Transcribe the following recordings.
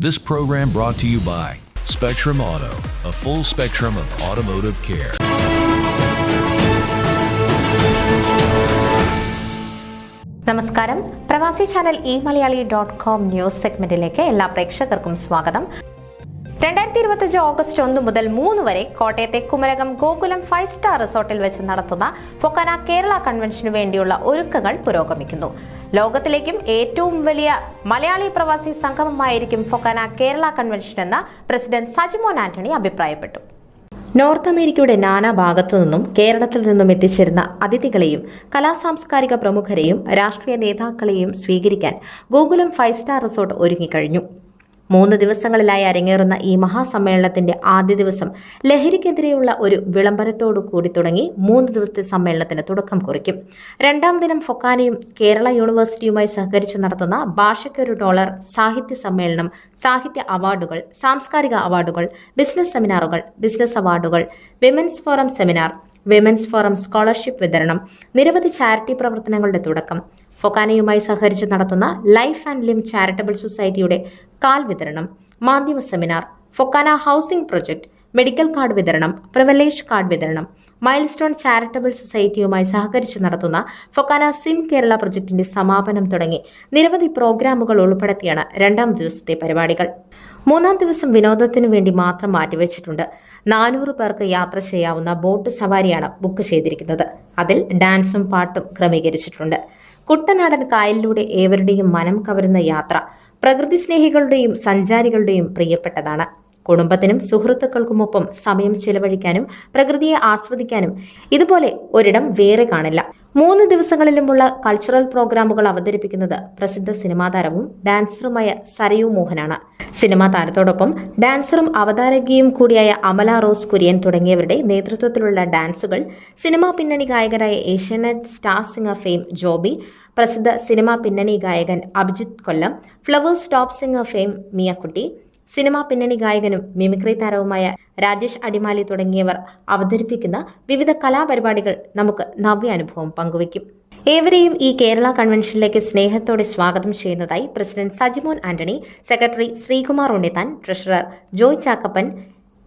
This program brought to you by Spectrum Auto, a full spectrum of automotive care. നമസ്കാരം പ്രവാസി channel e Malayali dot com news സെഗ്മെന്റിലേക്ക് എല്ലാ പ്രേക്ഷകർക്കും സ്വാഗതം രണ്ടായിരത്തി ഇരുപത്തിയഞ്ച് ഓഗസ്റ്റ് ഒന്ന് മുതൽ മൂന്ന് വരെ കോട്ടയത്തെ കുമരകം ഗോകുലം ഫൈവ് സ്റ്റാർ റിസോർട്ടിൽ വെച്ച് നടത്തുന്ന ഫൊക്കാന കേരള കൺവെൻഷനു വേണ്ടിയുള്ള ഒരുക്കങ്ങൾ പുരോഗമിക്കുന്നു. ലോകത്തിലേക്കും ഏറ്റവും വലിയ മലയാളി പ്രവാസി സംഗമമായിരിക്കും ഫൊക്കാന കേരള കൺവെൻഷൻ എന്ന് പ്രസിഡന്റ് സജിമോൻ ആന്റണി അഭിപ്രായപ്പെട്ടു. നോർത്ത് അമേരിക്കയുടെ നാനാ ഭാഗത്തു നിന്നും കേരളത്തിൽ നിന്നും എത്തിച്ചേരുന്ന അതിഥികളെയും കലാസാംസ്കാരിക പ്രമുഖരെയും രാഷ്ട്രീയ നേതാക്കളെയും സ്വീകരിക്കാൻ ഗോകുലം ഫൈവ് സ്റ്റാർ റിസോർട്ട് ഒരുങ്ങിക്കഴിഞ്ഞു. മൂന്ന് ദിവസങ്ങളിലായി അരങ്ങേറുന്ന ഈ മഹാസമ്മേളനത്തിന്റെ ആദ്യ ദിവസം ലഹരിക്കെതിരെയുള്ള ഒരു വിളംബരത്തോടു കൂടി തുടങ്ങി മൂന്ന് ദിവസത്തെ സമ്മേളനത്തിന് തുടക്കം കുറിക്കും. രണ്ടാം ദിനം ഫൊക്കാനയും കേരള യൂണിവേഴ്സിറ്റിയുമായി സഹകരിച്ച് നടത്തുന്ന ഭാഷയ്ക്കൊരു ഡോളർ സാഹിത്യ സമ്മേളനം സാഹിത്യ അവാർഡുകൾ സാംസ്കാരിക അവാർഡുകൾ ബിസിനസ് സെമിനാറുകൾ ബിസിനസ് അവാർഡുകൾ women's forum seminar women's forum scholarship വിതരണം നിരവധി ചാരിറ്റി പ്രവർത്തനങ്ങളുടെ തുടക്കം ഫൊക്കാനയുമായി സഹകരിച്ച് നടത്തുന്ന ലൈഫ് ആൻഡ് ലിം ചാരിറ്റബിൾ സൊസൈറ്റിയുടെ കാൽ വിതരണം മാധ്യമ seminar FOKANA housing project medical card വിതരണം പ്രിവലേജ് കാർഡ് വിതരണം മൈൽസ്റ്റോൺ ചാരിറ്റബിൾ സൊസൈറ്റിയുമായി സഹകരിച്ച് നടത്തുന്ന ഫൊക്കാന സിം കേരള പ്രൊജക്ടിന്റെ സമാപനം തുടങ്ങി നിരവധി പ്രോഗ്രാമുകൾ ഉൾപ്പെടുത്തിയാണ് രണ്ടാം ദിവസത്തെ പരിപാടികൾ. മൂന്നാം ദിവസം വിനോദത്തിനു വേണ്ടി മാത്രം മാറ്റിവെച്ചിട്ടുണ്ട്. നാനൂറ് പേർക്ക് യാത്ര ചെയ്യാവുന്ന ബോട്ട് സവാരിയാണ് ബുക്ക് ചെയ്തിരിക്കുന്നത്. അതിൽ ഡാൻസും പാട്ടും ക്രമീകരിച്ചിട്ടുണ്ട്. കുട്ടനാടൻ കായലിലൂടെ ഏവരുടെയും മനം കവരുന്ന യാത്ര പ്രകൃതി സ്നേഹികളുടെയും സഞ്ചാരികളുടെയും പ്രിയപ്പെട്ടതാണ്. കുടുംബത്തിനും സുഹൃത്തുക്കൾക്കുമൊപ്പം സമയം ചെലവഴിക്കാനും പ്രകൃതിയെ ആസ്വദിക്കാനും ഇതുപോലെ ഒരിടം വേറെ കാണില്ല. മൂന്ന് ദിവസങ്ങളിലുമുള്ള കൾച്ചറൽ പ്രോഗ്രാമുകൾ അവതരിപ്പിക്കുന്നത് പ്രസിദ്ധ സിനിമാ താരവും ഡാൻസറുമായ സരയു മോഹനാണ്. സിനിമാ താരത്തോടൊപ്പം ഡാൻസറും അവതാരകയും കൂടിയായ അമല റോസ് കുര്യൻ തുടങ്ങിയവരുടെ നേതൃത്വത്തിലുള്ള ഡാൻസുകൾ സിനിമാ പിന്നണി ഗായകരായ Asianet star singer fame Joby പ്രസിദ്ധ സിനിമാ പിന്നണി ഗായകൻ Abhijith Kollam Flowers top singer fame മിയക്കുട്ടി cinema പിന്നണി ഗായകനും മിമിക്രി താരവുമായ രാജേഷ് അടിമാലി തുടങ്ങിയവർ അവതരിപ്പിക്കുന്ന വിവിധ കലാപരിപാടികൾ നമുക്ക് നവ്യാനുഭവം പങ്കുവയ്ക്കും. ഏവരെയും ഈ കേരള കൺവെൻഷനിലേക്ക് സ്നേഹത്തോടെ സ്വാഗതം ചെയ്യുന്നതായി president Sajimon Antony secretary Sreekumar Unnithan treasurer Joy Chackappan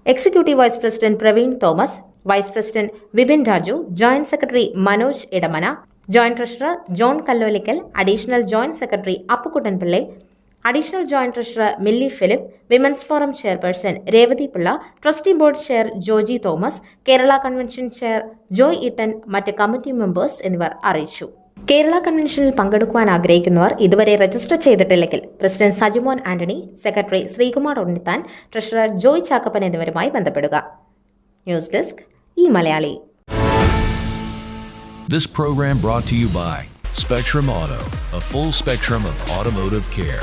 executive vice president Praveen Thomas vice president Vipin Raju joint secretary Manoj Edamana joint treasurer John Kallolickal additional joint secretary Appukuttan Pillai additional joint treasurer Milly Philip women's forum chairperson Revathi Pillai trustee board chair Joji Thomas Kerala convention chair Joy Ittan മറ്റ് committee members എന്നിവർ അറിയിച്ചു. കേരള കൺവെൻഷനിൽ പങ്കെടുക്കുവാൻ ആഗ്രഹിക്കുന്നവർ ഇതുവരെ register ചെയ്തിട്ടില്ലെങ്കിൽ president Sajimon Antony secretary Sreekumar Unnithan treasurer Joy Chackappan എന്നിവരുമായി ബന്ധപ്പെടുക. ന്യൂസ് ഡെസ്ക് ഈ Malayali. This program brought to you by Spectrum Auto, a full spectrum of automotive care.